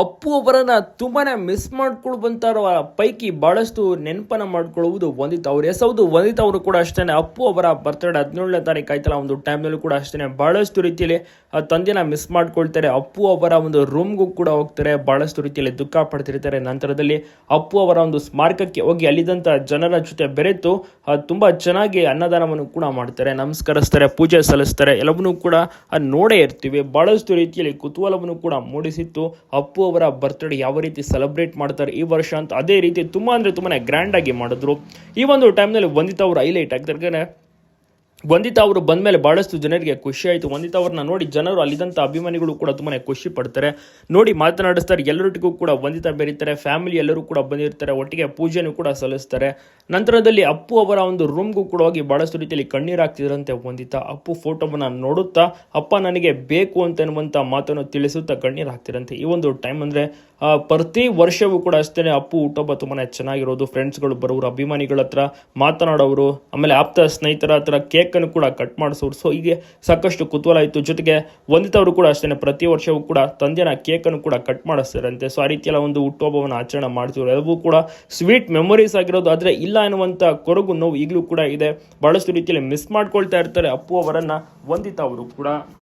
ಅಪ್ಪು ಅವರನ್ನ ತುಂಬಾನೇ ಮಿಸ್ ಮಾಡ್ಕೊಳ್ಬಂತಾರ ಪೈಕಿ ಬಹಳಷ್ಟು ನೆನಪನ್ನ ಮಾಡ್ಕೊಳ್ಳುವುದು ವಂದಿತ್ ಅವ್ರು. ಎಸ್ ಹೌದು, ವಂದಿತ ಅವರು ಕೂಡ ಅಷ್ಟೇ ಅಪ್ಪು ಅವರ ಬರ್ತಡೇ ಹದಿನೇಳನೇ ತಾರೀಕು ಆಯ್ತಲ್ಲ, ಒಂದು ಟೈಮ್ನಲ್ಲೂ ಕೂಡ ಅಷ್ಟೇ ಬಹಳಷ್ಟು ರೀತಿಯಲ್ಲಿ ಆ ತಂದೆನ ಮಿಸ್ ಮಾಡ್ಕೊಳ್ತಾರೆ. ಅಪ್ಪು ಅವರ ಒಂದು ರೂಮ್ಗೂ ಕೂಡ ಹೋಗ್ತಾರೆ. ಬಹಳಷ್ಟು ರೀತಿಯಲ್ಲಿ ದುಃಖ ಪಡ್ತಿರ್ತಾರೆ. ನಂತರದಲ್ಲಿ ಅಪ್ಪು ಅವರ ಒಂದು ಸ್ಮಾರಕಕ್ಕೆ ಹೋಗಿ ಅಲ್ಲಿದ್ದಂಥ ಜನರ ಜೊತೆ ಬೆರೆತು ತುಂಬಾ ಚೆನ್ನಾಗಿ ಅನ್ನದಾನವನ್ನು ಕೂಡ ಮಾಡ್ತಾರೆ. ನಮಸ್ಕರಿಸ್ತಾರೆ, ಪೂಜೆ ಸಲ್ಲಿಸ್ತಾರೆ. ಎಲ್ಲವನ್ನೂ ಕೂಡ ನೋಡೇ ಇರ್ತೀವಿ. ಬಹಳಷ್ಟು ರೀತಿಯಲ್ಲಿ ಕುತೂಹಲವನ್ನು ಕೂಡ ಮೂಡಿಸಿತ್ತು ಅಪ್ಪು ಅವರ ಬರ್ತ್ಡೇ ಯಾವ ರೀತಿ ಸೆಲೆಬ್ರೇಟ್ ಮಾಡ್ತಾರೆ ಈ ವರ್ಷ ಅಂತ ಅದೇ ರೀತಿ ತುಂಬಾ ಅಂದ್ರೆ ತುಂಬಾನೇ ಗ್ರ್ಯಾಂಡ್ ಆಗಿ ಮಾಡಿದ್ರು. ಈ ಒಂದು ಟೈಮ್ನಲ್ಲಿ ವಂದಿತಾ ಅವರು ಹೈಲೈಟ್ ಆಗ್ತಾರೆ ವಂದಿತಾ ಅವರು ಬಂದ ಮೇಲೆ ಬಹಳಷ್ಟು ಜನರಿಗೆ ಖುಷಿ ಆಯಿತು. ವಂದಿತಾ ಅವ್ರನ್ನ ನೋಡಿ ಜನರು ಅಲ್ಲಿದ್ದಂಥ ಅಭಿಮಾನಿಗಳು ಕೂಡ ತುಂಬಾ ಖುಷಿ ಪಡ್ತಾರೆ. ನೋಡಿ ಮಾತನಾಡಿಸ್ತಾರೆ, ಎಲ್ಲರೊಟ್ಟಿಗೂ ಕೂಡ ವಂದಿತಾ ಬೆರೀತಾರೆ, ಫ್ಯಾಮಿಲಿ ಎಲ್ಲರೂ ಕೂಡ ಬಂದಿರ್ತಾರೆ, ಒಟ್ಟಿಗೆ ಪೂಜೆಯನ್ನು ಕೂಡ ಸಲ್ಲಿಸ್ತಾರೆ. ನಂತರದಲ್ಲಿ ಅಪ್ಪು ಅವರ ಒಂದು ರೂಮ್ಗೂ ಕೂಡ ಹೋಗಿ ಬಹಳಷ್ಟು ರೀತಿಯಲ್ಲಿ ಕಣ್ಣೀರು ಹಾಕ್ತಿದ್ರಂತೆ ವಂದಿತಾ. ಅಪ್ಪು ಫೋಟೋವನ್ನು ನೋಡುತ್ತಾ, ಅಪ್ಪ, ನನಗೆ ಬೇಕು ಅಂತ ಅನ್ನುವಂಥ ಮಾತನ್ನು ತಿಳಿಸುತ್ತಾ ಕಣ್ಣೀರು ಹಾಕ್ತಿರಂತೆ ಈ ಒಂದು ಟೈಮ್ ಅಂದರೆ ಪ್ರತಿ ವರ್ಷವೂ ಕೂಡ ಅಷ್ಟೇ ಅಪ್ಪು ಹುಟ್ಟುಹಬ್ಬ ತುಂಬಾ ಚೆನ್ನಾಗಿರೋದು. ಫ್ರೆಂಡ್ಸ್ಗಳು ಬರೋರು, ಅಭಿಮಾನಿಗಳ ಹತ್ರ ಮಾತನಾಡೋರು, ಆಮೇಲೆ ಆಪ್ತ ಸ್ನೇಹಿತರ ಹತ್ರ ಕೇಕನ್ನು ಕೂಡ ಕಟ್ ಮಾಡಿಸೋರು. ಸೊ ಹೀಗೆ ಸಾಕಷ್ಟು ಕುತೂಹಲ ಇತ್ತು. ಜೊತೆಗೆ ವಂದಿತವರು ಕೂಡ ಅಷ್ಟೇ ಪ್ರತಿ ವರ್ಷವೂ ಕೂಡ ತಂದೆನ ಕೇಕನ್ನು ಕೂಡ ಕಟ್ ಮಾಡಿಸ್ತಾರಂತೆ. ಸೊ ಆ ರೀತಿಯಲ್ಲ ಒಂದು ಹುಟ್ಟುಹಬ್ಬವನ್ನು ಆಚರಣೆ ಮಾಡ್ತಿದ್ರು. ಎಲ್ಲವೂ ಕೂಡ ಸ್ವೀಟ್ ಮೆಮೊರೀಸ್ ಆಗಿರೋದು. ಆದರೆ ಇಲ್ಲ ಎನ್ನುವಂಥ ಕೊರಗು ನೋವು ಈಗಲೂ ಕೂಡ ಇದೆ. ಬಹಳಷ್ಟು ರೀತಿಯಲ್ಲಿ ಮಿಸ್ ಮಾಡ್ಕೊಳ್ತಾ ಇರ್ತಾರೆ ಅಪ್ಪು ಅವರನ್ನು ಒಂದಿತವರು ಕೂಡ.